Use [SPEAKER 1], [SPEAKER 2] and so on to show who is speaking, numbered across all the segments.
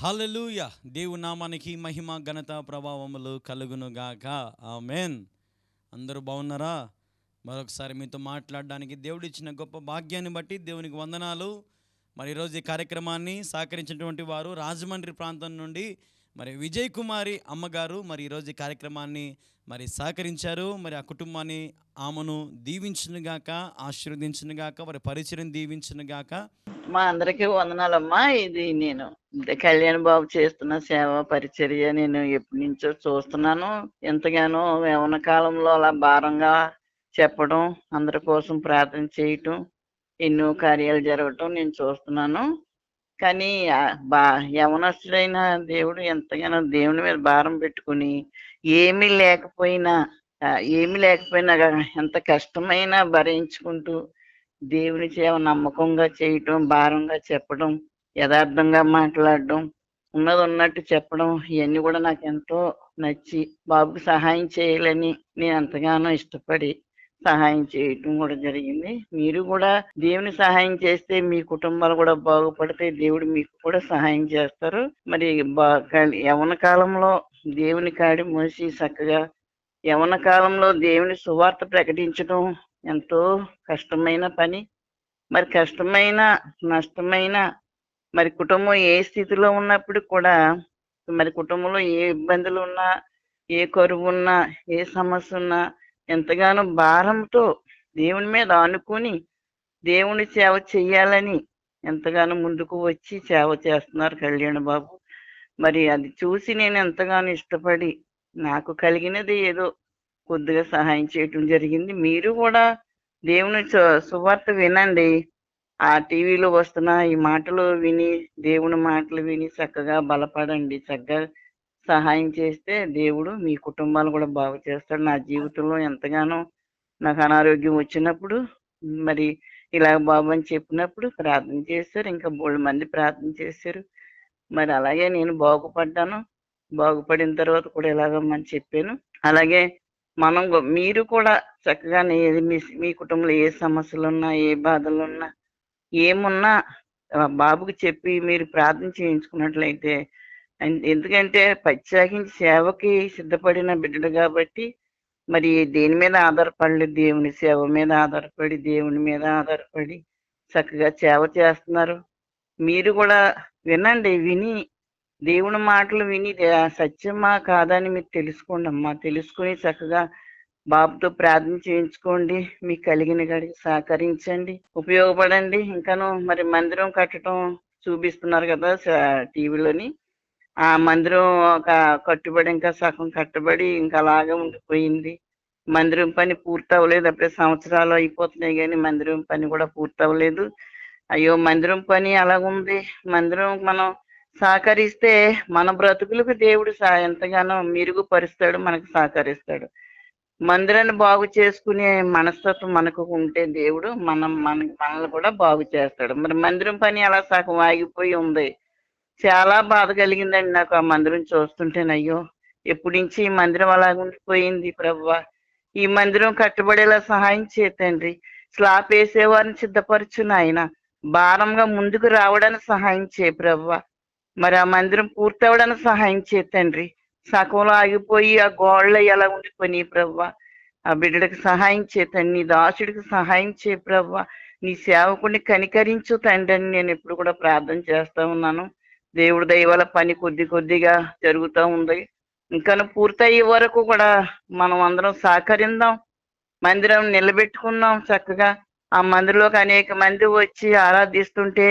[SPEAKER 1] హలలుయ దేవు నామానికి మహిమ ఘనత ప్రభావములు కలుగును గాక ఆమెన్. అందరూ బాగున్నారా? మరొకసారి మీతో మాట్లాడడానికి దేవుడిచ్చిన గొప్ప భాగ్యాన్ని బట్టి దేవునికి వందనాలు. మరి ఈరోజు ఈ కార్యక్రమాన్ని సహకరించినటువంటి వారు రాజమండ్రి ప్రాంతం నుండి మరి విజయ్ కుమారి అమ్మగారు మరి ఈరోజు ఈ కార్యక్రమాన్ని మరి సహకరించారు. మరి ఆ కుటుంబాన్ని ఆమెను దీవించునుగాక ఆశీర్వదించునుగాక వారి పరిచయం దీవించునుగాక
[SPEAKER 2] మా అందరికీ వందనాలమ్మా. ఇది నేను కళ్యాణ్ బాబు చేస్తున్న సేవ పరిచర్య నేను ఎప్పటి నుంచో చూస్తున్నాను. ఎంతగానో యవన కాలంలో అలా భారంగా చెప్పడం అందరి కోసం ప్రార్థన చేయటం ఎన్నో కార్యాలు జరగటం నేను చూస్తున్నాను. కానీ బా యవనస్తుడైన దేవుడు ఎంతగానో దేవుని మీద భారం పెట్టుకుని ఏమీ లేకపోయినా ఏమి ఏమీ లేకపోయినా ఎంత కష్టమైనా భరించుకుంటూ దేవుని సేవ నమ్మకంగా చేయటం భారంగా చెప్పడం యథార్థంగా మాట్లాడడం ఉన్నది ఉన్నట్టు చెప్పడం ఇవన్నీ కూడా నాకు ఎంతో నచ్చి బాబుకి సహాయం చేయాలని నేను ఎంతగానో ఇష్టపడి సహాయం చేయటం కూడా జరిగింది. మీరు కూడా దేవుని సహాయం చేస్తే మీ కుటుంబాలు కూడా బాగుపడితే దేవుడు మీకు కూడా సహాయం చేస్తారు. మరి బా యవన కాలంలో దేవుని కాడి మోసి చక్కగా యవన కాలంలో దేవుని సువార్త ప్రకటించడం ఎంతో కష్టమైన పని. మరి కష్టమైన నష్టమైన మరి కుటుంబం ఏ స్థితిలో ఉన్నప్పుడు కూడా మరి కుటుంబంలో ఏ ఇబ్బందులు ఉన్నా ఏ కరువు ఉన్నా ఏ సమస్య ఉన్నా ఎంతగానో భారంతో దేవుని మీద ఆనుకొని దేవుని సేవ చెయ్యాలని ఎంతగానో ముందుకు వచ్చి సేవ చేస్తున్నారు కళ్యాణ్ బాబు మరి అది చూసి నేను ఎంతగానో ఇష్టపడి నాకు కలిగినది ఏదో కొద్దిగా సహాయం చేయటం జరిగింది. మీరు కూడా దేవుని సువార్త వినండి. ఆ టీవీలో వస్తున్న ఈ మాటలు విని దేవుని మాటలు విని చక్కగా బలపడండి. చక్కగా సహాయం చేస్తే దేవుడు మీ కుటుంబాలు కూడా బాగు చేస్తాడు. నా జీవితంలో ఎంతగానో నాకు అనారోగ్యం వచ్చినప్పుడు మరి ఇలా బాబు అని చెప్పినప్పుడు ప్రార్థన చేశారు. ఇంకా బోళ్ళు మంది ప్రార్థన చేశారు. మరి అలాగే నేను బాగుపడ్డాను. బాగుపడిన తర్వాత కూడా ఇలాగమ్మని చెప్పాను. అలాగే మనం మీరు కూడా చక్కగా ఏది మీ మీ కుటుంబంలో ఏ సమస్యలు ఉన్నా ఏ బాధలు ఉన్నా ఏమున్నా బాబుకు బాబుకి చెప్పి మీరు ప్రార్థన చేయించుకున్నట్లయితే ఎందుకంటే ప్రత్యేకించి సేవకి సిద్ధపడిన బిడ్డడు కాబట్టి మరి దేని మీద ఆధారపడలేదు దేవుని సేవ మీద ఆధారపడి దేవుని మీద ఆధారపడి చక్కగా సేవ చేస్తున్నారు. మీరు కూడా వినండి విని. దేవుని మాటలు విని దే- సత్యమా కాదని మీరు తెలుసుకోండి అమ్మా. తెలుసుకుని చక్కగా బాబుతో ప్రార్థన చేయించుకోండి. మీకు కలిగిన గడికి సహకరించండి. ఉపయోగపడండి. ఇంకాను మరి మందిరం కట్టడం చూపిస్తున్నారు కదా టీవీలోని. ఆ మందిరం ఒక కట్టుబడి ఇంకా సగం కట్టుబడి ఇంకా అలాగే ఉండిపోయింది. మందిరం పని పూర్తి అవ్వలేదు అప్పుడే సంవత్సరాలు అయిపోతున్నాయి కానీ మందిరం పని కూడా పూర్తి అవ్వలేదు అయ్యో మందిరం పని అలాగుంది. మందిరం మనం సహకరిస్తే మన బ్రతుకులకు దేవుడు సా ఎంతగానో మెరుగుపరుస్తాడు మనకు సహకరిస్తాడు. మందిరాన్ని బాగు చేసుకునే మనస్తత్వం మనకు ఉంటే దేవుడు మనం మన మనల్ని కూడా బాగు చేస్తాడు. మరి మందిరం పని అలా సగం ఆగిపోయి ఉంది. చాలా బాధ కలిగిందండి నాకు ఆ మందిరం చూస్తుంటేనయ్యో ఎప్పటి నుంచి ఈ మందిరం అలా ఉండిపోయింది ప్రవ్వ ఈ మందిరం కట్టుబడేలా సహాయం చేతండి. స్లాబ్ వేసేవారిని సిద్ధపరచు నాయన. భారంగా ముందుకు రావడానికి సహాయం చేయ ప్రభు. మరి ఆ మందిరం పూర్తవడానికి సహాయం చేత్తండ్రి సకంలో ఆగిపోయి ఆ గోడలు ఎలా ఉండిపోయి ప్రభు. ఆ బిడ్డడికి సహాయం చేతండి నీ దాసుడికి సహాయం చేయ ప్రభు. నీ సేవకుడిని కనికరించు తండ్రి అని నేను ఎప్పుడు కూడా ప్రార్థన చేస్తా ఉన్నాను. దేవుడి దైవాల పని కొద్ది కొద్దిగా జరుగుతూ ఉంది. ఇంకా పూర్తయ్యే వరకు కూడా మనం అందరం సహకరిందాం మందిరం నిలబెట్టుకుందాం చక్కగా. ఆ మందిలోకి అనేక మంది వచ్చి ఆరాధిస్తుంటే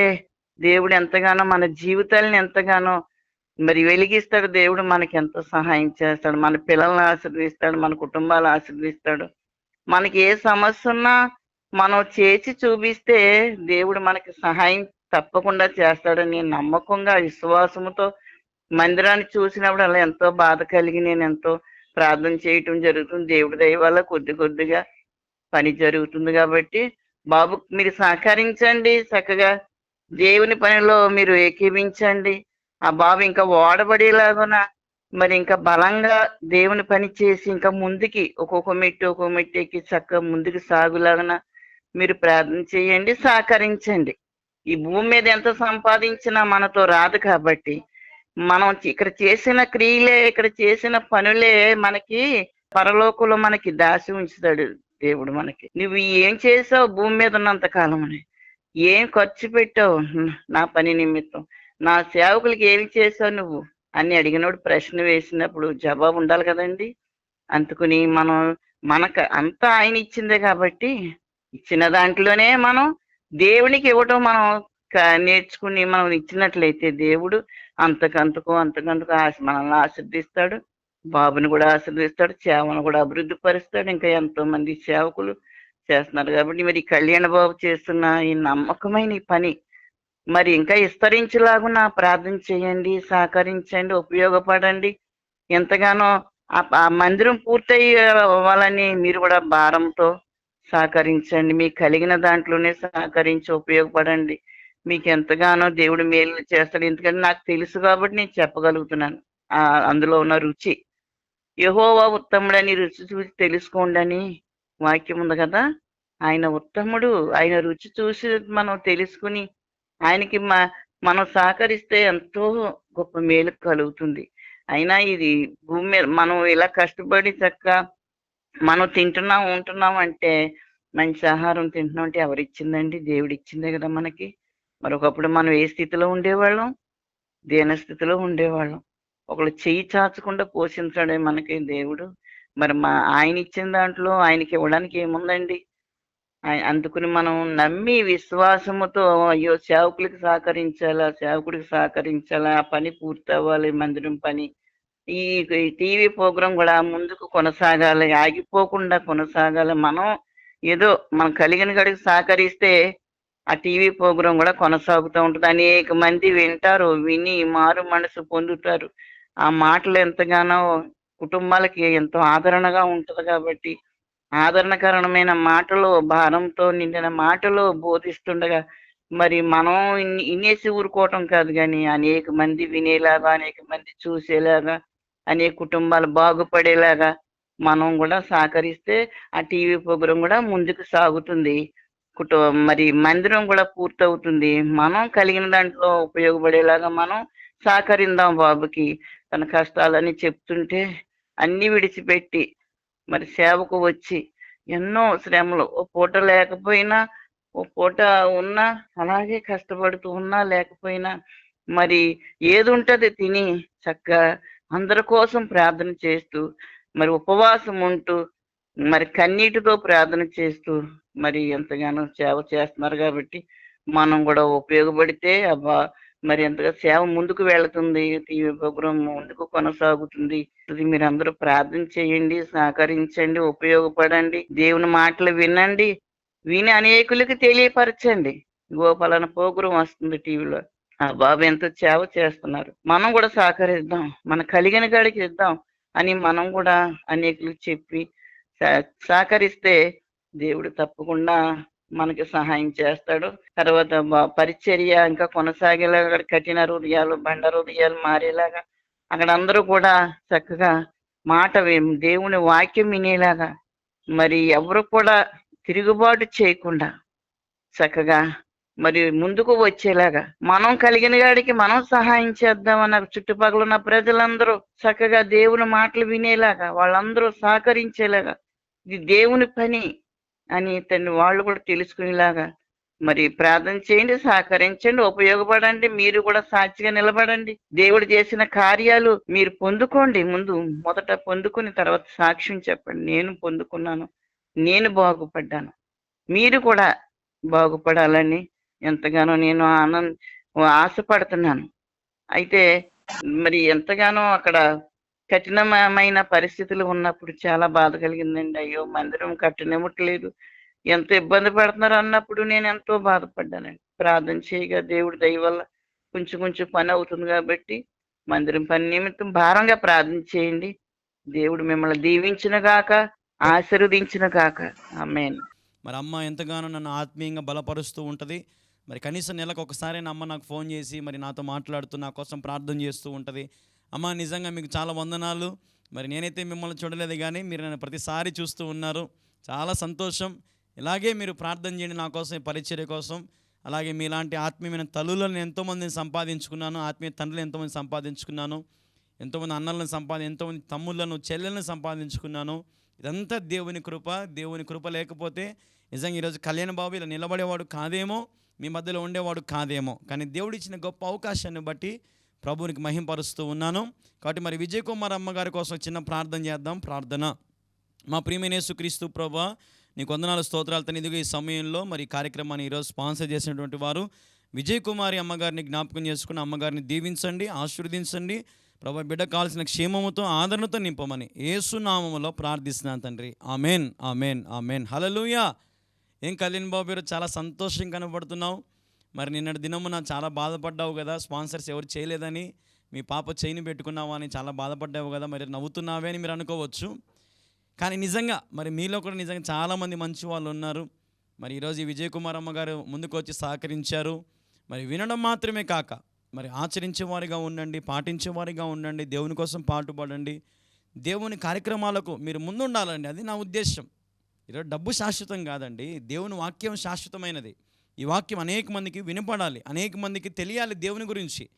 [SPEAKER 2] దేవుడు ఎంతగానో మన జీవితాలను ఎంతగానో మరి వెలిగిస్తాడు. దేవుడు మనకి ఎంతో సహాయం చేస్తాడు. మన పిల్లల్ని ఆశీర్వదిస్తాడు. మన కుటుంబాలు ఆశీర్వదిస్తాడు. మనకి ఏ సమస్య ఉన్నా మనం చేసి చూపిస్తే దేవుడు మనకి సహాయం తప్పకుండా చేస్తాడని నమ్మకంగా విశ్వాసముతో మందిరాన్ని చూసినప్పుడు అలా ఎంతో బాధ కలిగి నేను ఎంతో ప్రార్థన చేయటం జరుగుతుంది. దేవుడి దయ వల్ల కొద్ది కొద్దిగా పని జరుగుతుంది కాబట్టి బాబు మీరు సహకరించండి చక్కగా. దేవుని పనిలో మీరు ఏకీవించండి ఆ బాబు ఇంకా ఓడబడేలాగున మరి ఇంకా బలంగా దేవుని పని చేసి ఇంకా ముందుకి ఒక్కొక్క మెట్టు ఒక్కొక్క మెట్టు ఎక్కి చక్కగా ముందుకు సాగులాగన మీరు ప్రార్థన చేయండి సహకరించండి. ఈ భూమి మీద ఎంత సంపాదించినా మనతో రాదు కాబట్టి మనం ఇక్కడ చేసిన క్రియలే ఇక్కడ చేసిన పనులే మనకి పరలోకంలో మనకి దాసి ఉంచుతాడు. దేవుడు మనకి. నువ్వు ఏం చేసావు భూమి మీద ఉన్నంత కాలం ఏం ఖర్చు పెట్టావు నా పని నిమిత్తం? నా సేవకులకి ఏమి చేసావు నువ్వు? అని అడిగినప్పుడు ప్రశ్న వేసినప్పుడు జవాబు ఉండాలి కదండి. అందుకుని మనం మనకు అంతా ఆయన ఇచ్చిందే కాబట్టి ఇచ్చిన దాంట్లోనే మనం దేవునికి ఇవ్వటం మనం నేర్చుకుని మనం ఇచ్చినట్లయితే దేవుడు అంతకంతకు అంతకంతకు ఆశ మనల్ని ఆశీర్దిస్తాడు బాబుని కూడా ఆశీర్వదిస్తాడు సేవను కూడా అభివృద్ధి పరుస్తాడు ఇంకా ఎంతో మంది సేవకులు చేస్తున్నారు కాబట్టి మరి కళ్యాణ బాబు చేస్తున్న ఈ నమ్మకమైన పని మరి ఇంకా విస్తరించేలాగున ప్రార్థన చేయండి సహకరించండి ఉపయోగపడండి. ఎంతగానో ఆ- మందిరం పూర్తయి అవ్వాలని మీరు కూడా భారంతో సహకరించండి. మీకు కలిగిన దాంట్లోనే సహకరించి ఉపయోగపడండి. మీకు ఎంతగానో దేవుడు మేలు చేస్తాడు. ఎందుకంటే నాకు తెలుసు కాబట్టి నేను చెప్పగలుగుతున్నాను. అందులో ఉన్న రుచి. యహోవా ఉత్తముడని రుచి చూసి తెలుసుకోండి అని వాక్యం ఉంది కదా? ఆయన ఉత్తముడు. ఆయన రుచి చూసి మనం తెలుసుకుని ఆయనకి మా మనం సహకరిస్తే ఎంతో గొప్ప మేలు కలుగుతుంది. అయినా ఇది భూమి మీద మనం ఇలా కష్టపడి చక్క మనం తింటున్నాం ఉంటున్నాం అంటే మంచి ఆహారం తింటున్నాం అంటే ఎవరు ఇచ్చిందండి దేవుడు ఇచ్చిందే కదా మనకి. మరొకప్పుడు మనం ఏ స్థితిలో ఉండేవాళ్ళం? దీన స్థితిలో ఉండేవాళ్ళం. ఒకళ్ళు చెయ్యి చాచకుండా పోషించాడే మనకి దేవుడు. మరి మా ఆయన ఇచ్చిన దాంట్లో ఆయనకి ఇవ్వడానికి ఏముందండి? అందుకుని మనం నమ్మి విశ్వాసముతో అయ్యో సేవకులకి సహకరించాలా సేవకుడికి సహకరించాలా ఆ పని పూర్తి అవ్వాలి మందిరం పని. ఈ టీవీ ప్రోగ్రాం కూడా ముందుకు కొనసాగాలి ఆగిపోకుండా కొనసాగాలి. మనం ఏదో మనం కలిగిన గడికి సహకరిస్తే ఆ టీవీ ప్రోగ్రాం కూడా కొనసాగుతూ ఉంటుంది. అనేక మంది వింటారు విని మారు మనసు పొందుతారు. ఆ మాటలు ఎంతగానో కుటుంబాలకి ఎంతో ఆదరణగా ఉంటుంది కాబట్టి ఆదరణకరణమైన మాటలు భారంతో నిండిన మాటలు బోధిస్తుండగా మరి మనం ఇనేసి ఇన్నేసి ఊరుకోవటం కాదు కానీ అనేక మంది వినేలాగా అనేక మంది చూసేలాగా అనేక కుటుంబాలు బాగుపడేలాగా మనం కూడా సహకరిస్తే ఆ టీవీ ప్రోగ్రాం కూడా ముందుకు సాగుతుంది. కుటుంబం మరి మందిరం కూడా పూర్తవుతుంది. మనం కలిగిన దాంట్లో ఉపయోగపడేలాగా మనం సహకరిందాం బాబుకి. తన కష్టాలని చెప్తుంటే అన్ని విడిచిపెట్టి మరి సేవకు వచ్చి ఎన్నో శ్రమలు. ఓ పూట లేకపోయినా ఓ పూట ఉన్నా అలాగే కష్టపడుతూ ఉన్నా లేకపోయినా మరి ఏది తిని చక్కగా అందరి కోసం ప్రార్థన చేస్తూ మరి ఉపవాసం ఉంటూ మరి కన్నీటితో ప్రార్థన చేస్తూ మరి ఎంతగానో సేవ చేస్తున్నారు కాబట్టి మనం కూడా ఉపయోగపడితే అబ్బా మరి ఎంతగా సేవ ముందుకు వెళుతుంది టీవీ ప్రోగ్రాం ముందుకు కొనసాగుతుంది ఇది మీరు అందరూ ప్రార్థన చేయండి సహకరించండి ఉపయోగపడండి దేవుని మాటలు వినండి విని అనేకులకి తెలియపరచండి. ఇగో పలానా ప్రోగ్రాం వస్తుంది టీవీలో. ఆ బాబు ఎంతో సేవ చేస్తున్నారు. మనం కూడా సహకరిద్దాం మన కలిగిన కాడికి ఇద్దాం అని మనం కూడా అనేకులకు చెప్పి సహకరిస్తే దేవుడు తప్పకుండా మనకి సహాయం చేస్తాడు. తర్వాత పరిచర్య ఇంకా కొనసాగేలాగా అక్కడ కఠిన హృదయాలు బండ హృదయాలు మారేలాగా అక్కడ అందరూ కూడా చక్కగా మాట దేవుని వాక్యం వినేలాగా మరి ఎవరు కూడా తిరుగుబాటు చేయకుండా చక్కగా మరి ముందుకు వచ్చేలాగా మనం కలిగిన గాడికి మనం సహాయం చేద్దామన్న చుట్టుపక్కల ఉన్న ప్రజలందరూ చక్కగా దేవుని మాటలు వినేలాగా వాళ్ళందరూ సహకరించేలాగా. ఇది దేవుని పని. అని తను వాళ్ళు కూడా తెలుసుకునేలాగా మరి ప్రార్థన చేయండి సహకరించండి ఉపయోగపడండి మీరు కూడా సాక్షిగా నిలబడండి. దేవుడు చేసిన కార్యాలు మీరు పొందుకోండి. ముందు మొదట పొందుకుని తర్వాత సాక్ష్యం చెప్పండి. నేను పొందుకున్నాను నేను బాగుపడ్డాను మీరు కూడా బాగుపడాలని ఎంతగానో నేను ఆనంద ఆశపడుతున్నాను. అయితే మరి ఎంతగానో అక్కడ కఠినమైన పరిస్థితులు ఉన్నప్పుడు చాలా బాధ కలిగిందండి. అయ్యో మందిరం కట్టనివ్వట్లేదు ఎంత ఇబ్బంది పడుతున్నారు అన్నప్పుడు నేను ఎంతో బాధపడ్డానండి. ప్రార్థన చేయగా దేవుడి దయ వల్ల కొంచెం కొంచెం పని అవుతుంది కాబట్టి మందిరం పని నిమిత్తం భారంగా ప్రార్థన చేయండి. దేవుడు మిమ్మల్ని దీవించిన గాక ఆశీర్వదించిన గాక. అమ్మే
[SPEAKER 1] మరి అమ్మ ఎంతగానో నన్ను ఆత్మీయంగా బలపరుస్తూ ఉంటుంది. మరి కనీసం నెలకు ఒకసారి అమ్మ నాకు ఫోన్ చేసి మరి నాతో మాట్లాడుతూ నా కోసం ప్రార్థన చేస్తూ ఉంటుంది. అమ్మ నిజంగా మీకు చాలా వందనాలు. మరి నేనైతే మిమ్మల్ని చూడలేదు కానీ మీరు నన్ను ప్రతిసారి చూస్తూ ఉన్నారు. చాలా సంతోషం. ఇలాగే మీరు ప్రార్థన చేయండి నా కోసం పరిచర్య కోసం. అలాగే మీలాంటి ఆత్మీయమైన తల్లులను ఎంతోమందిని సంపాదించుకున్నాను. ఆత్మీయ తండ్రులు ఎంతోమంది సంపాదించుకున్నాను. ఎంతోమంది అన్నలను సంపాది ఎంతోమంది తమ్ముళ్ళను చెల్లెలను సంపాదించుకున్నాను. ఇదంతా దేవుని కృప. దేవుని కృప లేకపోతే నిజంగా ఈరోజు కళ్యాణ బాబు ఇలా నిలబడేవాడు కాదేమో మీ మధ్యలో ఉండేవాడు కాదేమో. కానీ దేవుడు ఇచ్చిన గొప్ప అవకాశాన్ని బట్టి ప్రభువునికి మహింపరుస్తూ ఉన్నాను. కాబట్టి మరి విజయ్ కుమార్ అమ్మగారి కోసం చిన్న ప్రార్థన చేద్దాం. ప్రార్థన. మా ప్రియమైన క్రీస్తు ప్రభా నీకు వందనాలు స్తోత్రాలు తనిదిగా ఈ సమయంలో మరి కార్యక్రమాన్ని ఈరోజు స్పాన్సర్ చేసినటువంటి వారు విజయ్ కుమారి అమ్మగారిని జ్ఞాపకం చేసుకుని అమ్మగారిని దీవించండి ఆశీర్వదించండి. ప్రభా బిడ్డ కావాల్సిన క్షేమముతో ఆదరణతో నింపమని ఏసునామములో ప్రార్థిస్తున్నాను తండ్రి. Amen amen amen. హలలుయా ఏం కళ్యాణ్ బాబు గారు చాలా సంతోషం కనబడుతున్నావు. మరి నిన్నటి దినమున చాలా బాధపడ్డావు కదా స్పాన్సర్స్ ఎవరు చేయలేదని మీ పాప చేయిని పెట్టుకున్నావా అని చాలా బాధపడ్డావు కదా మరి నవ్వుతున్నావే అని మీరు అనుకోవచ్చు. కానీ నిజంగా మరి మీలో కూడా నిజంగా చాలామంది మంచి వాళ్ళు ఉన్నారు. మరి ఈరోజు ఈ విజయ్ కుమార్ అమ్మ గారు ముందుకు వచ్చి సహకరించారు. మరి వినడం మాత్రమే కాక మరి ఆచరించేవారిగా ఉండండి పాటించేవారిగా ఉండండి దేవుని కోసం పాటుపడండి. దేవుని కార్యక్రమాలకు మీరు ముందుండాలండి అది నా ఉద్దేశం ఈరోజు డబ్బు శాశ్వతం కాదండి దేవుని వాక్యం శాశ్వతమైనది. ఈ వాక్యం అనేక మందికి వినపడాలి అనేక మందికి తెలియాలి దేవుని గురించి.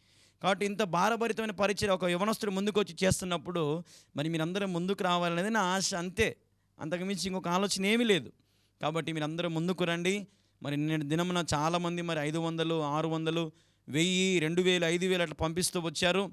[SPEAKER 1] కాబట్టి ఇంత భారభరితమైన పరిచయం ఒక యవనస్తుడు ముందుకు వచ్చి చేస్తున్నప్పుడు మరి మీరందరూ ముందుకు రావాలనేది నా ఆశ అంతే. అంతకుమించి ఇంకొక ఆలోచన ఏమీ లేదు. కాబట్టి మీరందరూ ముందుకు రండి. మరి నిన్న దినమున చాలామంది మరి ఐదు వందలు ఆరు వందలు వెయ్యి రెండు వేలు ఐదు వేలు అట్లా పంపిస్తూ వచ్చారు.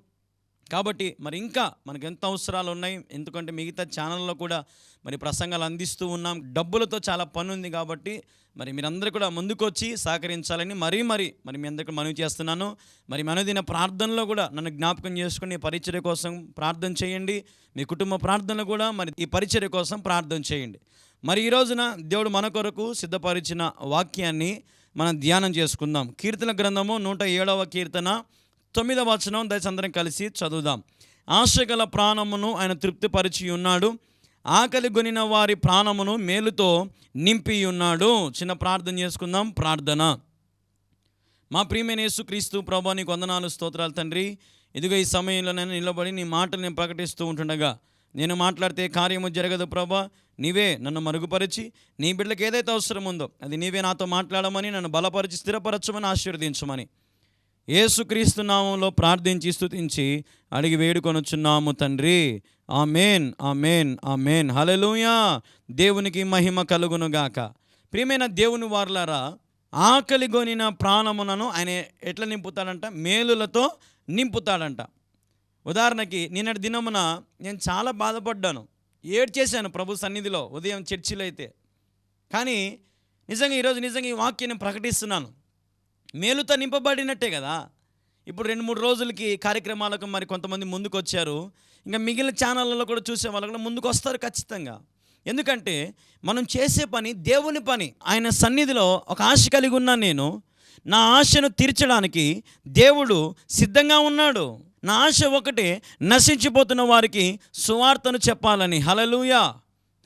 [SPEAKER 1] కాబట్టి మరి ఇంకా మనకు ఎంత అవసరాలు ఉన్నాయి ఎందుకంటే మిగతా ఛానల్లో కూడా మరి ప్రసంగాలు అందిస్తూ ఉన్నాం. డబ్బులతో చాలా పని ఉంది కాబట్టి మరి మీరందరూ కూడా ముందుకొచ్చి సహకరించాలని మరీ మరీ మరి మీ అందరికీ మనవి చేస్తున్నాను. మరి మనదిన ప్రార్థనలో కూడా నన్ను జ్ఞాపకం చేసుకుని పరిచర్య కోసం ప్రార్థన చేయండి. మీ కుటుంబ ప్రార్థనలు కూడా మరి ఈ పరిచర్య కోసం ప్రార్థన చేయండి. మరి ఈ రోజున దేవుడు మన కొరకు సిద్ధపరిచిన వాక్యాన్ని మనం ధ్యానం చేసుకుందాం. కీర్తన గ్రంథము నూట ఏడవ కీర్తన. తొమ్మిదవ వచనం దయచందరం కలిసి చదువుదాం. ఆశగల ప్రాణమును ఆయన తృప్తిపరిచి ఉన్నాడు. ఆకలి గొనిన వారి ప్రాణమును మేలుతో నింపి ఉన్నాడు. చిన్న ప్రార్థన చేసుకుందాం. ప్రార్థన. మా ప్రియమైన యేసుక్రీస్తు ప్రభా నీకు వందనాలు స్తోత్రాలు తండ్రి. ఇదిగో ఈ సమయంలో నేను నిలబడి నీ మాటలు నేను ప్రకటిస్తూ ఉంటుండగా నేను మాట్లాడితే కార్యము జరగదు ప్రభా. నీవే నన్ను మరుగుపరిచి నీ బిడ్డలకు ఏదైతే అవసరం ఉందో అది నీవే నాతో మాట్లాడమని నన్ను బలపరిచి స్థిరపరచమని ఆశీర్వదించమని. ఏసుక్రీస్తు నామంలో ప్రార్థించి స్థుతించి అడిగి వేడుకొనుచున్నాము తండ్రి. ఆమెన్ ఆ మేన్ హలలుయా దేవునికి మహిమ కలుగునుగాక ప్రియమైన దేవుని వార్లారా ఆకలి గొనిన ప్రాణమునను ఆయన ఎట్లా నింపుతాడంట? మేలులతో నింపుతాడంట. ఉదాహరణకి నిన్నటి దినమున నేను చాలా బాధపడ్డాను. ఏడ్చేశాను ప్రభు సన్నిధిలో ఉదయం చర్చిలో అయితే కానీ నిజంగా ఈరోజు నిజంగా ఈ వాక్యాన్ని ప్రకటిస్తున్నాను. మేలుతో నింపబడినట్టే కదా. ఇప్పుడు రెండు మూడు రోజులకి కార్యక్రమాలకు మరి కొంతమంది ముందుకు వచ్చారు ఇంకా మిగిలిన ఛానళ్ళలో కూడా చూసే వాళ్ళు కూడా ముందుకు వస్తారు ఖచ్చితంగా. ఎందుకంటే మనం చేసే పని దేవుని పని. ఆయన సన్నిధిలో ఒక ఆశ కలిగి ఉన్నా నేను. నా ఆశను తీర్చడానికి దేవుడు సిద్ధంగా ఉన్నాడు. నా ఆశ ఒకటే నశించిపోతున్న వారికి సువార్తను చెప్పాలని. హలలుయా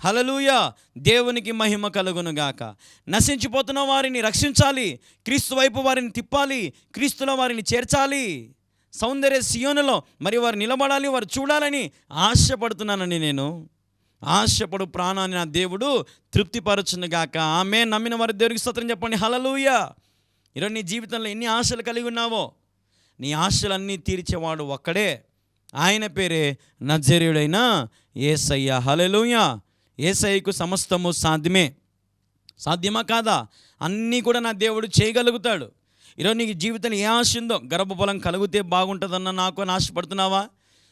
[SPEAKER 1] హలలుయ దేవునికి మహిమ కలుగును గాక నశించిపోతున్న వారిని రక్షించాలి. క్రీస్తు వైపు వారిని తిప్పాలి. క్రీస్తులో వారిని చేర్చాలి. సౌందర్య సియోనులో మరి వారు నిలబడాలి వారు చూడాలని ఆశపడుతున్నానని నేను. ఆశపడు ప్రాణాన్ని నా దేవుడు తృప్తిపరచును గాక ఆమె నమ్మిన వారి దేవుడికి స్తోత్రం చెప్పండి. హలలుయ ఈరోజు నీ జీవితంలో ఎన్ని ఆశలు కలిగి ఉన్నావో? నీ ఆశలన్నీ తీర్చేవాడు ఒక్కడే. ఆయన పేరే నజరేయుడైన ఏసయ్య. హలలుయా ఏసయ్యకు సమస్తము సాధ్యమే. సాధ్యమా కాదా? అన్నీ కూడా నా దేవుడు చేయగలుగుతాడు. ఈరోజు నీకు జీవితంలో ఏ ఆశ ఉందో గర్భఫలం కలిగితే బాగుంటుందన్న నాకు అని ఆశపడుతున్నావా?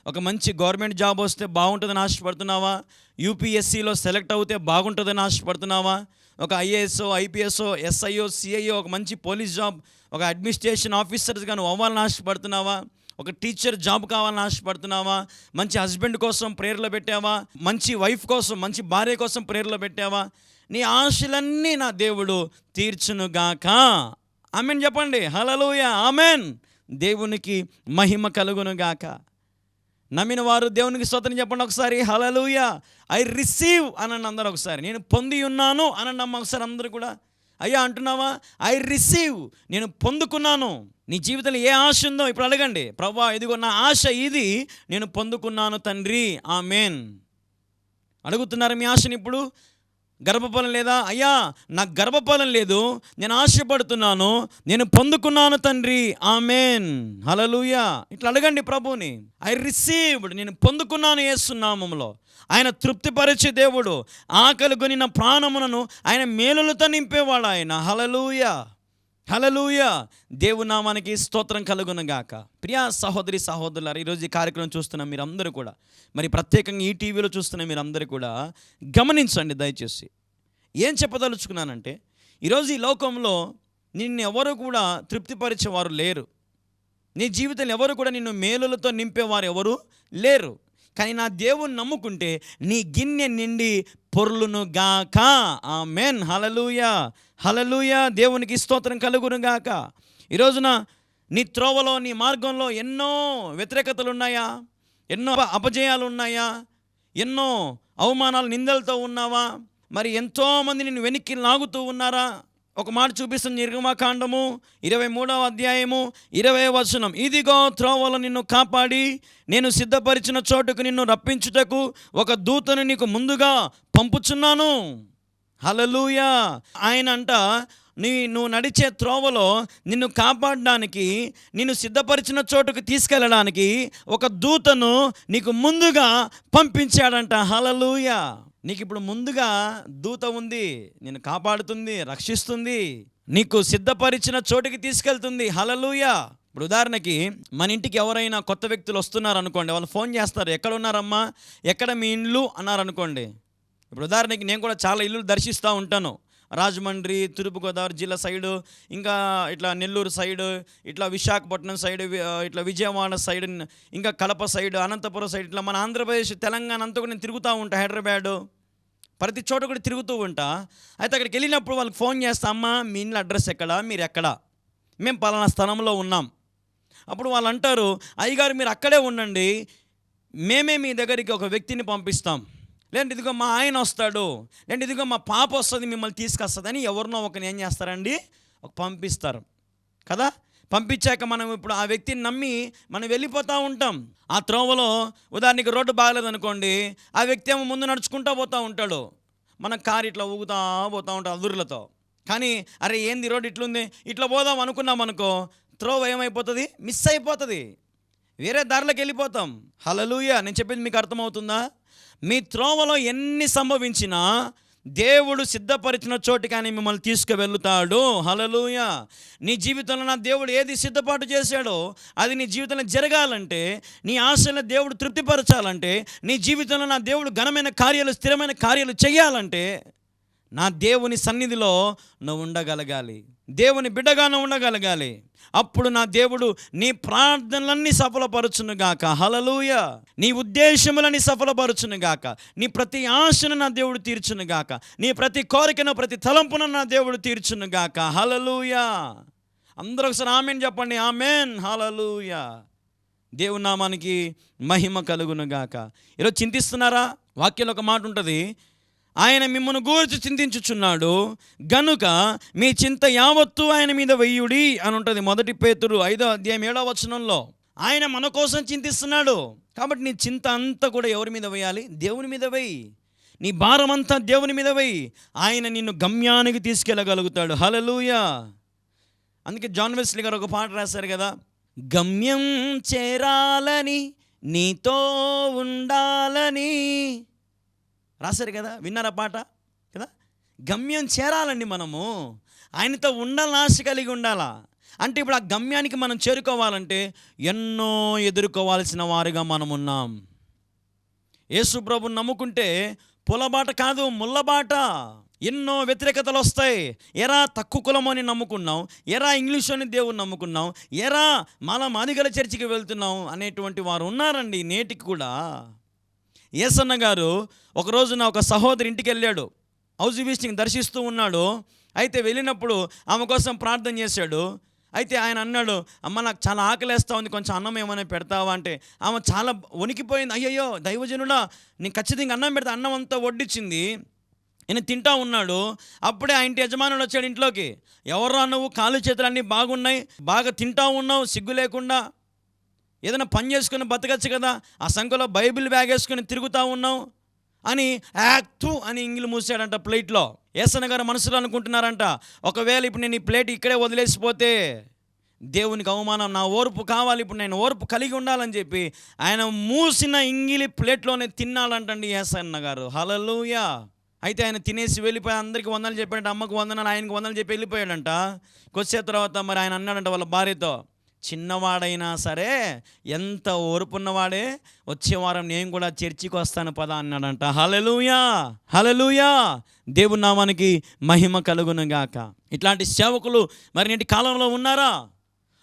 [SPEAKER 1] ఒక మంచి గవర్నమెంట్ జాబ్ వస్తే బాగుంటుందని ఆశపడుతున్నావా? యూపీఎస్సీలో సెలెక్ట్ అవుతే బాగుంటుందని ఆశపడుతున్నావా? ఒక ఐఏఎస్ఓ ఐపీఎస్ఓ ఎస్ఐఓ సిఐఓ ఒక మంచి పోలీస్ జాబ్ ఒక అడ్మినిస్ట్రేషన్ ఆఫీసర్స్గా నువ్వు అవ్వాలని ఆశపడుతున్నావా? ఒక టీచర్ జాబ్ కావాలని ఆశపడుతున్నావా? మంచి హస్బెండ్ కోసం ప్రేర్లో పెట్టావా? మంచి వైఫ్ కోసం మంచి భార్య కోసం ప్రేర్లో పెట్టావా? నీ ఆశలన్నీ నా దేవుడు తీర్చునుగాక. ఆమెన్ చెప్పండి. హలలోయ ఆమెన్ దేవునికి మహిమ కలుగునుగాక. నమ్మిన వారు దేవునికి స్తోత్రం చెప్పండి ఒకసారి. హలలుయ ఐ రిసీవ్ అనండి అందరూ ఒకసారి. నేను పొంది ఉన్నాను అనండి అమ్మ ఒకసారి అందరూ కూడా. అయ్యా అంటున్నావా? ఐ రిసీవ్ నేను పొందుకున్నాను. నీ జీవితంలో ఏ ఆశ ఉందో ఇప్పుడు అడగండి. ప్రభా ఇదిగో నా ఆశ ఇది. నేను పొందుకున్నాను తండ్రి. ఆ ఆమెన్. అడుగుతున్నారు మీ ఆశని ఇప్పుడు? గర్భఫలం లేదా? అయ్యా నాకు గర్భఫలం లేదు. నేను ఆశపడుతున్నాను. నేను పొందుకున్నాను తండ్రి. ఆమెన్. హలలుయా ఇట్లా అడగండి ప్రభుని ఐ రిసీవ్డ్. నేను పొందుకున్నాను ఏసునామంలో ఆయన తృప్తిపరిచే దేవుడు. ఆకలి కొనిన ప్రాణములను ఆయన మేలులతో నింపేవాడు ఆయన. హలలుయా హలలుయ దేవునామానికి స్తోత్రం కలుగునగాక. ప్రియా సహోదరి సహోదరులారు ఈరోజు ఈ కార్యక్రమం చూస్తున్న మీరందరూ కూడా మరి ప్రత్యేకంగా ఈ టీవీలో చూస్తున్న మీరందరూ కూడా గమనించండి దయచేసి. ఏం చెప్పదలుచుకున్నానంటే ఈరోజు ఈ లోకంలో నిన్ను ఎవరు కూడా తృప్తిపరిచేవారు లేరు. నీ జీవితంలో ఎవరు కూడా నిన్ను మేలులతో నింపేవారు ఎవరు లేరు. కానీ నా దేవుని నమ్ముకుంటే నీ గిన్నె నిండి పొర్లును గాక. ఆ మెన్ హలలుయ హలలుయ దేవునికి స్తోత్రం కలుగును గాక. ఈ రోజున నీ త్రోవలో నీ మార్గంలో ఎన్నో వ్యతిరేకతలు ఉన్నాయా ఎన్నో అపజయాలు ఉన్నాయా ఎన్నో అవమానాలు నిందలతో ఉన్నావా? మరి ఎంతోమంది నిన్ను వెనక్కి లాగుతూ ఉన్నారా? ఒక మాట చూపిస్తుంది నిర్గమకాండము ఇరవై మూడవ అధ్యాయము ఇరవై వచనం. ఇదిగో త్రోవలో నిన్ను కాపాడి నేను సిద్ధపరిచిన చోటుకు నిన్ను రప్పించుటకు ఒక దూతను నీకు ముందుగా పంపుచున్నాను. హలలుయా ఆయన అంట నీ నువ్వు నడిచే త్రోవలో నిన్ను కాపాడడానికి నిన్ను సిద్ధపరిచిన చోటుకు తీసుకెళ్ళడానికి ఒక దూతను నీకు ముందుగా పంపించాడంట. హలలుయా నీకు ఇప్పుడు ముందుగా దూత ఉంది నేను కాపాడుతుంది రక్షిస్తుంది నీకు సిద్ధపరిచిన చోటుకి తీసుకెళ్తుంది. హలలుయా ఇప్పుడు ఉదాహరణకి మన ఇంటికి ఎవరైనా కొత్త వ్యక్తులు వస్తున్నారు అనుకోండి వాళ్ళు ఫోన్ చేస్తారు ఎక్కడ ఉన్నారమ్మా ఎక్కడ మీ ఇల్లు? అన్నారు అనుకోండి ఇప్పుడు ఉదాహరణకి నేను కూడా చాలా ఇల్లు దర్శిస్తూ ఉంటాను. రాజమండ్రి తూర్పుగోదావరి జిల్లా సైడు ఇంకా ఇట్లా నెల్లూరు సైడు ఇట్లా విశాఖపట్నం సైడ్ ఇట్లా విజయవాడ సైడ్ ఇంకా కడప సైడ్ అనంతపురం సైడ్ ఇట్లా మన ఆంధ్రప్రదేశ్ తెలంగాణ అంతా కూడా నేను తిరుగుతూ ఉంటా హైదరాబాదు. ప్రతి చోట కూడా తిరుగుతూ ఉంటా. అయితే అక్కడికి వెళ్ళినప్పుడు వాళ్ళకి ఫోన్ చేస్తా అమ్మా మీ ఇంట్లో అడ్రస్ ఎక్కడ? మీరు ఎక్కడ? మేము పలానా స్థలంలో ఉన్నాం. అప్పుడు వాళ్ళు అంటారు అయ్యగారు మీరు అక్కడే ఉండండి. మేమే మీ దగ్గరికి ఒక వ్యక్తిని పంపిస్తాం. లేదంటే ఇదిగో మా ఆయన వస్తాడు. లేదంటే ఇదిగో మా పాప వస్తుంది మిమ్మల్ని తీసుకొస్తుందని ఎవరినో ఒకరిని ఏం చేస్తారండి? ఒక పంపిస్తారు. కదా? పంపించాక మనం ఇప్పుడు ఆ వ్యక్తిని నమ్మి మనం వెళ్ళిపోతూ ఉంటాం. ఆ త్రోవలో ఉదాహరణకి రోడ్డు బాగలేదనుకోండి ఆ వ్యక్తి ఏమో ముందు నడుచుకుంటూ పోతూ ఉంటాడు. మన కారు ఇట్లా ఊగుతా పోతూ ఉంటాం అదురులతో. కానీ అరే ఏంది రోడ్డు ఇట్లుంది? ఇట్లా పోదాం అనుకున్నాం అనుకో త్రోవ ఏమైపోతుంది? మిస్ అయిపోతుంది. వేరే దారిలోకి వెళ్ళిపోతాం. హలలుయ నేను చెప్పింది మీకు అర్థమవుతుందా? మీ త్రోవలో ఎన్ని సంభవించినా దేవుడు సిద్ధపరిచిన చోటికని మిమ్మల్ని తీసుకువెళ్తాడు. హలలుయ నీ జీవితంలో నా దేవుడు ఏది సిద్ధపాటు చేశాడో అది నీ జీవితంలో జరగాలంటే నీ ఆశలను దేవుడు తృప్తిపరచాలంటే నీ జీవితంలో నా దేవుడు ఘనమైన కార్యాలు స్థిరమైన కార్యాలు చేయాలంటే నా దేవుని సన్నిధిలో నువ్వు ఉండగలగాలి. దేవుని బిడ్డగా నువ్వు ఉండగలగాలి. అప్పుడు నా దేవుడు నీ ప్రార్థనలన్నీ సఫలపరచునుగాక హలలుయ నీ ఉద్దేశములని సఫలపరచునుగాక నీ ప్రతి ఆశను నా దేవుడు తీర్చునుగాక నీ ప్రతి కోరికను ప్రతి తలంపును నా దేవుడు తీర్చునుగాక హలలుయ అందరూ ఒకసారి ఆమెన్ చెప్పండి. ఆమెన్. హలలుయ దేవు నామానికి మహిమ కలుగునుగాక ఈరోజు చింతిస్తున్నారా? వాక్యంలో ఒక మాట ఉంటుంది. ఆయన మిమ్మల్ని గూర్చి చింతించుచున్నాడు. గనుక మీ చింత యావత్తు ఆయన మీద వెయ్యుడి అని ఉంటుంది మొదటి పేతురు ఐదో అధ్యాయం ఏడో వచనంలో. ఆయన మన కోసం చింతిస్తున్నాడు. కాబట్టి నీ చింత అంతా కూడా ఎవరి మీద వేయాలి? దేవుని మీద వెయ్యి నీ భారం అంతా దేవుని మీద వెయ్యి ఆయన నిన్ను గమ్యానికి తీసుకెళ్ళగలుగుతాడు. హలలుయ అందుకే జాన్ వెస్లీ గారు ఒక పాట రాశారు కదా. గమ్యం చేరాలని నీతో ఉండాలని రాశారు కదా? విన్నారా పాట? కదా? గమ్యం చేరాలండి మనము. ఆయనతో ఉండాలని ఆశ కలిగి ఉండాలా? అంటే ఇప్పుడు ఆ గమ్యానికి మనం చేరుకోవాలంటే ఎన్నో ఎదుర్కోవాల్సిన వారుగా మనం ఉన్నాం యేసు ప్రభు నమ్ముకుంటే పొలబాట కాదు ముల్లబాట ఎన్నో వ్యతిరేకతలు వస్తాయి. ఎరా తక్కువ కులం అని నమ్ముకున్నాం. ఎరా ఇంగ్లీష్ అని దేవుని నమ్ముకున్నాం. ఎరా మన మాదిగల చర్చికి వెళ్తున్నాం అనేటువంటి వారు ఉన్నారండి నేటికి కూడా. ఏసన్న గారు ఒక రోజున ఒక సహోదరి ఇంటికి వెళ్ళాడు హౌస్ విజిటింగ్ దర్శిస్తూ ఉన్నాడు. అయితే వెళ్ళినప్పుడు ఆమె కోసం ప్రార్థన చేశాడు. అయితే ఆయన అన్నాడు అమ్మ నాకు చాలా ఆకలేస్తా ఉంది. కొంచెం అన్నం ఏమైనా పెడతావా? అంటే ఆమె చాలా వణికిపోయింది. అయ్యయ్యో దైవజనుడా నేను ఖచ్చితంగా అన్నం పెడతా. అన్నం అంతా వడ్డించింది నేను తింటా ఉన్నాడు. అప్పుడే ఆ ఇంటి యజమానుడు వచ్చాడు ఇంట్లోకి. ఎవరు నువ్వు? కాలు చేతులు అన్నీ బాగున్నాయి. బాగా తింటా ఉన్నావు. సిగ్గు లేకుండా ఏదైనా పని చేసుకుని బతకచ్చు కదా ఆ సంఖలో బైబిల్ బ్యాగ్ వేసుకుని తిరుగుతూ ఉన్నావు అని యాక్టు అని ఇంగిలి మూసాడంట ప్లేట్లో. ఏసన గారు మనసులో అనుకుంటున్నారంట ఒకవేళ ఇప్పుడు నేను ఈ ప్లేట్ ఇక్కడే వదిలేసిపోతే దేవునికి అవమానం నా ఓర్పు కావాలి ఇప్పుడు నేను ఓర్పు కలిగి ఉండాలని చెప్పి ఆయన మూసిన ఇంగిలి ప్లేట్లోనే తిన్నాడంటండి ఏసన్న గారు. హలలుయా అయితే ఆయన తినేసి వెళ్ళిపోయి అందరికి వందలు చెప్పాడంట అమ్మకు వందనాలు ఆయనకు వందలు చెప్పి వెళ్ళిపోయాడంట. కొద్దిసేపు తర్వాత మరి ఆయన అన్నాడంట వాళ్ళ భార్యతో చిన్నవాడైనా సరే ఎంత ఓర్పున్నవాడే వచ్చే వారం నేను కూడా చర్చికి వస్తాను పదా అన్నాడంట. హలలుయా హలలుయా దేవుని నామానికి మహిమ కలుగును గాక ఇట్లాంటి సేవకులు మరి నేటి కాలంలో ఉన్నారా?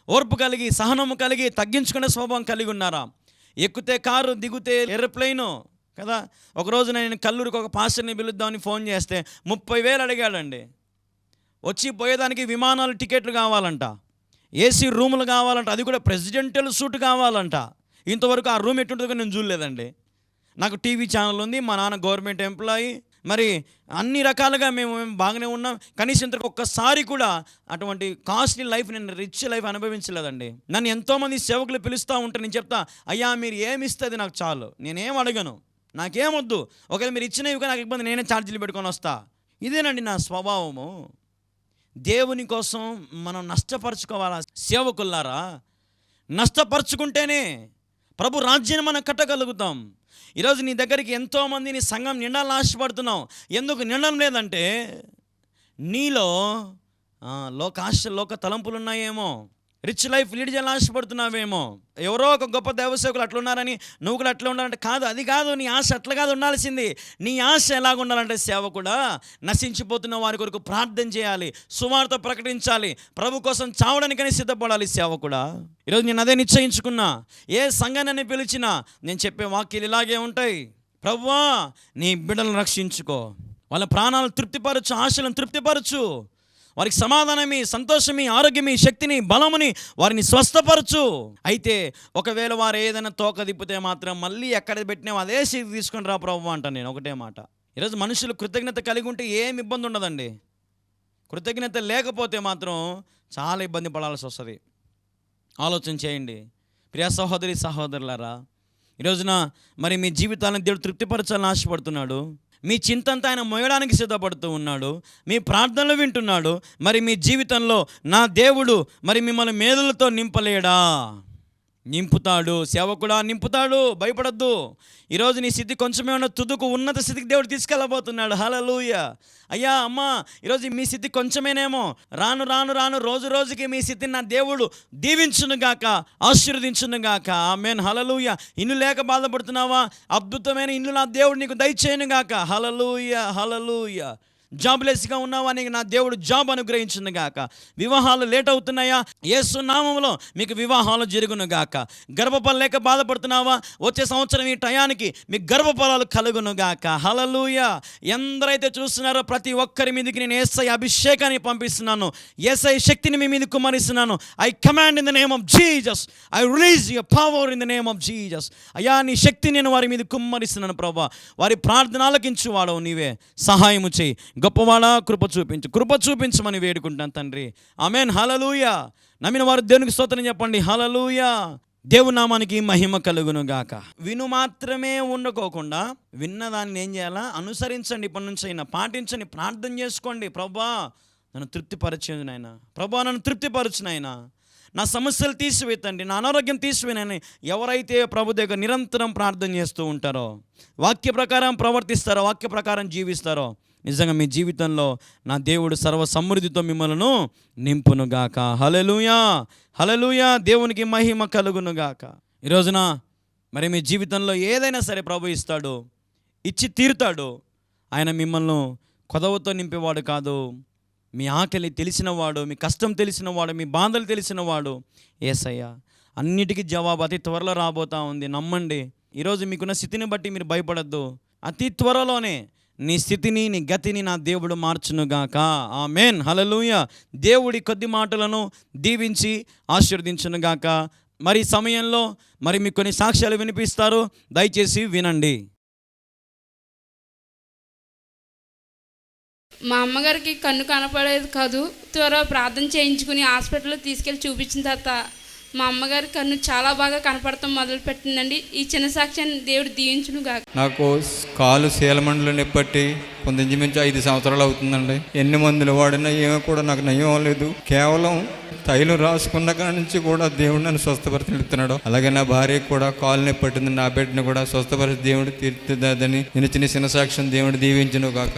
[SPEAKER 1] ఓర్పు కలిగి సహనము కలిగి తగ్గించుకునే స్వభావం కలిగి ఉన్నారా? ఎక్కితే కారు దిగుతే ఎర్రప్లెయిన్ కదా? ఒకరోజు నేను కల్లూరికి ఒక పాస్టర్ని పిలుద్దామని ఫోన్ చేస్తే ముప్పై వేలు అడిగాడండి. వచ్చి పోయేదానికి విమానాలు టికెట్లు కావాలంట. ఏసీ రూములు కావాలంట అది కూడా ప్రెసిడెంటల్ సూట్ కావాలంట. ఇంతవరకు ఆ రూమ్ ఎట్టుంటుందో నేను చూడలేదండి. నాకు టీవీ ఛానల్ ఉంది మా నాన్న గవర్నమెంట్ ఎంప్లాయీ. మరి అన్ని రకాలుగా మేము బాగానే ఉన్నాం. కనీసం ఇంతకు ఒక్కసారి కూడా అటువంటి కాస్ట్లీ లైఫ్ నేను రిచ్ లైఫ్ అనుభవించలేదండి. నన్ను ఎంతోమంది సేవకులు పిలుస్తూ ఉంటే నేను చెప్తా అయ్యా మీరు ఏమి ఇస్తుంది నాకు చాలు. నేనేం అడగను. నాకేమొద్దు ఒకవేళ మీరు ఇచ్చినవి కానీ నాకు ఇబ్బంది నేనే ఛార్జీలు పెట్టుకొని వస్తా. ఇదేనండి నా స్వభావము. దేవుని కోసం మనం నష్టపరుచుకోవాలా? సేవకుల్లారా నష్టపరుచుకుంటేనే ప్రభు రాజ్యాన్ని మనం కట్టగలుగుతాం. ఈరోజు నీ దగ్గరికి ఎంతోమంది నీ సంఘం నిండాలని ఆశపడుతున్నావు. ఎందుకు నిండడం లేదంటే నీలో లోకాశ లోక ఆశ లోక తలంపులు ఉన్నాయేమో రిచ్ లైఫ్ లీడ్ చేయాలని ఆశపడుతున్నావేమో? ఎవరో ఒక గొప్ప దేవసేవకులు అట్లా ఉన్నారని నువ్వు కూడా అట్లా ఉండాలంటే కాదు అది కాదు నీ ఆశ అట్లా కాదు ఉండాల్సింది. నీ ఆశ ఎలాగ ఉండాలంటే సేవ కూడా నశించిపోతున్న వారి కొరకు ప్రార్థన చేయాలి సువార్త ప్రకటించాలి ప్రభు కోసం చావడానికని సిద్ధపడాలి సేవ కూడా ఈరోజు నేను అదే నిశ్చయించుకున్నా. ఏ సంఘాన్ని పిలిచినా నేను చెప్పే వాక్యాలు ఇలాగే ఉంటాయి. ప్రభువా నీ బిడ్డలను రక్షించుకో. వాళ్ళ ప్రాణాలను తృప్తిపరచు ఆశలను తృప్తిపరచు. వారికి సమాధానమి సంతోషమి ఆరోగ్యమి శక్తిని బలముని వారిని స్వస్థపరచు. అయితే ఒకవేళ వారు ఏదైనా తోక దిప్పితే మాత్రం మళ్ళీ ఎక్కడ పెట్టినా అదే స్థితి తీసుకొని రా ప్రభు అంట నేను ఒకటే మాట. ఈరోజు మనుషులు కృతజ్ఞత కలిగి ఉంటే ఏం ఇబ్బంది ఉండదండి. కృతజ్ఞత లేకపోతే మాత్రం చాలా ఇబ్బంది పడాల్సి వస్తుంది. ఆలోచన చేయండి. ప్రియ సహోదరి సహోదరులారా ఈ రోజున మరి మీ జీవితాలను దేవుడు తృప్తిపరచాలని ఆశపడుతున్నాడు. మీ చింతంతా ఆయన మోయడానికి సిద్ధపడుతూ ఉన్నాడు. మీ ప్రార్థనలు వింటున్నాడు. మరి మీ జీవితంలో నా దేవుడు మరి మిమ్మల్ని మేలులతో నింపలేడా? నింపుతాడు సేవకుడా నింపుతాడు భయపడద్దు. ఈరోజు నీ స్థితి కొంచెమే ఉన్న తుదుకు ఉన్నత స్థితికి దేవుడు తీసుకెళ్ళబోతున్నాడు. హలలుయ అయ్యా అమ్మా ఈరోజు మీ స్థితి కొంచెమేనేమో. రాను రాను రాను రోజు రోజుకి మీ స్థితిని నా దేవుడు దీవించును గాక ఆశీర్వదించును గాక ఆమెన్. హలలుయ ఇల్లు లేక బాధపడుతున్నావా? అద్భుతమైన ఇల్లు నా దేవుడు నీకు దయచేయను గాక హలలుయ హలలుయ జాబ్లెస్గా ఉన్నావా నీకు? నా దేవుడు జాబ్ అనుగ్రహించింది గాక. వివాహాలు లేట్ అవుతున్నాయా? ఏసు నామంలో మీకు వివాహాలు జరుగును గాక. గర్భఫలం లేక బాధపడుతున్నావా? వచ్చే సంవత్సరం ఈ టయానికి మీ గర్భఫలాలు కలుగును గాక. హలలుయ ఎందరైతే చూస్తున్నారో ప్రతి ఒక్కరి మీదకి నేను ఏసై అభిషేకాన్ని పంపిస్తున్నాను. ఏసై శక్తిని మీ మీద కుమ్మరిస్తున్నాను. I command in the name of Jesus I release your power in the name of Jesus అయ్యా నీ శక్తి నేను వారి మీద కుమ్మరిస్తున్నాను ప్రభా. వారి ప్రార్థన వాడవు నీవే. సహాయము చేయి. గొప్పవాడా? కృప చూపించు. కృప చూపించమని వేడుకుంటాను తండ్రి. ఆమెన్. హలలుయ నమ్మిన వారు దేవునికి స్తోత్రం చెప్పండి. హలలుయ దేవునామానికి మహిమ కలుగును గాక. విను మాత్రమే ఉండకోకుండా విన్నదాన్ని ఏం చేయాలా? అనుసరించండి. ఇప్పటి నుంచి అయినా పాటించండి. ప్రార్థన చేసుకోండి. ప్రభా నన్ను తృప్తిపరచేది నాయన. ప్రభా నన్ను తృప్తిపరచు నాయన. నా సమస్యలు తీసివేతండి నా అనారోగ్యం తీసివేనని ఎవరైతే ప్రభు దగ్గర నిరంతరం ప్రార్థన చేస్తూ ఉంటారో వాక్య ప్రకారం ప్రవర్తిస్తారో వాక్య ప్రకారం జీవిస్తారో నిజంగా మీ జీవితంలో నా దేవుడు సర్వ సమృద్ధితో మిమ్మల్ని నింపునుగాక. హలలుయా హలలుయా దేవునికి మహిమ కలుగునుగాక. ఈ మరి మీ జీవితంలో ఏదైనా సరే ప్రభు ఇస్తాడు ఇచ్చి తీరుతాడు. ఆయన మిమ్మల్ని కొదవతో నింపేవాడు కాదు. మీ ఆకలి తెలిసినవాడు మీ కష్టం తెలిసినవాడు మీ బాధలు తెలిసినవాడు ఏసయ్య. అన్నిటికీ జవాబు అతి త్వరలో రాబోతా ఉంది. నమ్మండి ఈరోజు మీకున్న స్థితిని బట్టి మీరు భయపడద్దు. అతి త్వరలోనే నీ స్థితిని నీ గతిని నా దేవుడు మార్చునుగాక. ఆమెన్. హలలుయ దేవుడి కొద్ది మాటలను దీవించి ఆశీర్వదించునుగాక. మరి సమయంలో మరి మీకు కొన్ని సాక్ష్యాలు వినిపిస్తారు. దయచేసి వినండి.
[SPEAKER 3] మా అమ్మగారికి కన్ను కనపడేది కాదు. త్వర ప్రార్థన చేయించుకుని హాస్పిటల్లో తీసుకెళ్ళి చూపించిన తర్వాత మా అమ్మగారి కన్ను చాలా బాగా కనపడటం మొదలుపెట్టిందండి. ఈ చిన్న సాక్ష్యాన్ని దేవుడు దీవించును గాక.
[SPEAKER 4] నాకు కాలు శీలమండలు నొప్పట్టి కొంత ఇంచుమించు ఐదు సంవత్సరాలు అవుతుందండి. ఎన్ని మందులు వాడినా ఏమీ కూడా నాకు నయం అవ్వలేదు. కేవలం తైలం రాసుకున్న కాడి నుంచి కూడా దేవుడు నన్ను స్వస్థపరిచిడుతున్నాడు అలాగే నా భార్య కూడా కాలుని పట్టింది నా బిడ్డను కూడా స్వస్థపరిచి దేవుడు తీర్చిదని నేను చిన్న చిన్న సాక్ష్యం దేవుడు దీవించను కాక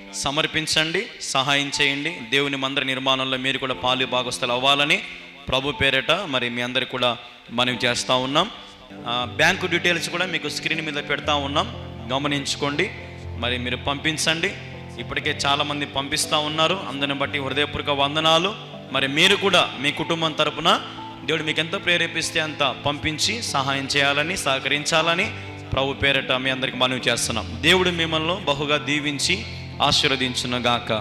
[SPEAKER 1] సమర్పించండి సహాయం చేయండి. దేవుని మందిర నిర్మాణంలో మీరు కూడా పాలు భాగస్థలు అవ్వాలని ప్రభు పేరిట మరి మీ అందరికి కూడా మనం చేస్తూ ఉన్నాం. బ్యాంకు డీటెయిల్స్ కూడా మీకు స్క్రీన్ మీద పెడతా ఉన్నాం. గమనించుకోండి. మరి మీరు పంపించండి. ఇప్పటికే చాలామంది పంపిస్తూ ఉన్నారు. అందరిని బట్టి హృదయపూర్వక వందనాలు. మరి మీరు కూడా మీ కుటుంబం తరపున దేవుడు మీకు ఎంత ప్రేరేపిస్తే అంత పంపించి సహాయం చేయాలని సహకరించాలని ప్రభు పేరట మీ అందరికి మనవి చేస్తున్నాం. దేవుడు మిమ్మల్ని బహుగా దీవించి ఆశీర్వదించునుగాక.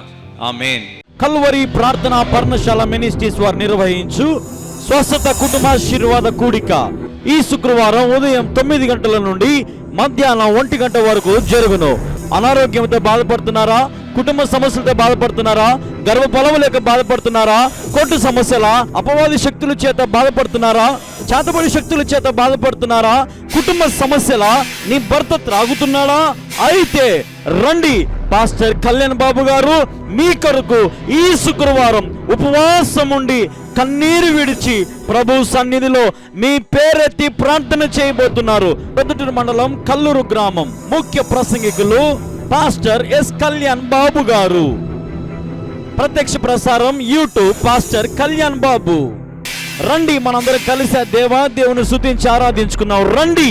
[SPEAKER 1] ఆమెన్.
[SPEAKER 5] కల్వరి ప్రార్థన పర్ణశాల మినిస్ట్రీస్ వారు నిర్వహించు స్వస్థత కుటుంబాశీర్వాద కూడిక. ఈ శుక్రవారం ఉదయం తొమ్మిది గంటల నుండి మధ్యాహ్నం ఒంటి గంట వరకు జరుగును. అనారోగ్యంతో బాధపడుతున్నారా? కుటుంబ సమస్యలతో బాధపడుతున్నారా? గర్భఫలము లేక బాధపడుతున్నారా? కొట్టు సమస్యల అపవాది శక్తుల చేత బాధపడుతున్నారా? చేతబడి శక్తుల చేత బాధపడుతున్నారా? కుటుంబ సమస్యల నీ భర్త త్రాగుతున్నాడా? అయితే రండి పాస్టర్ కళ్యాణ్ బాబు గారు మీ కొరకు ఈ శుక్రవారం ఉపవాసం ఉండి కన్నీరు విడిచి ప్రభు సన్నిధిలో మీ పేరెత్తి ప్రార్థన చేయబోతున్నారు. పెద్దటూరు మండలం కల్లూరు గ్రామం. ముఖ్య ప్రసంగికులు పాస్టర్ ఎస్ కళ్యాణ్ బాబు గారు. ప్రత్యక్ష ప్రసారం యూట్యూబ్ పాస్టర్ కళ్యాణ్ బాబు. రండి మనందరం కలిసి దేవా దేవుని శుతించి ఆరాధించుకున్నాం రండి.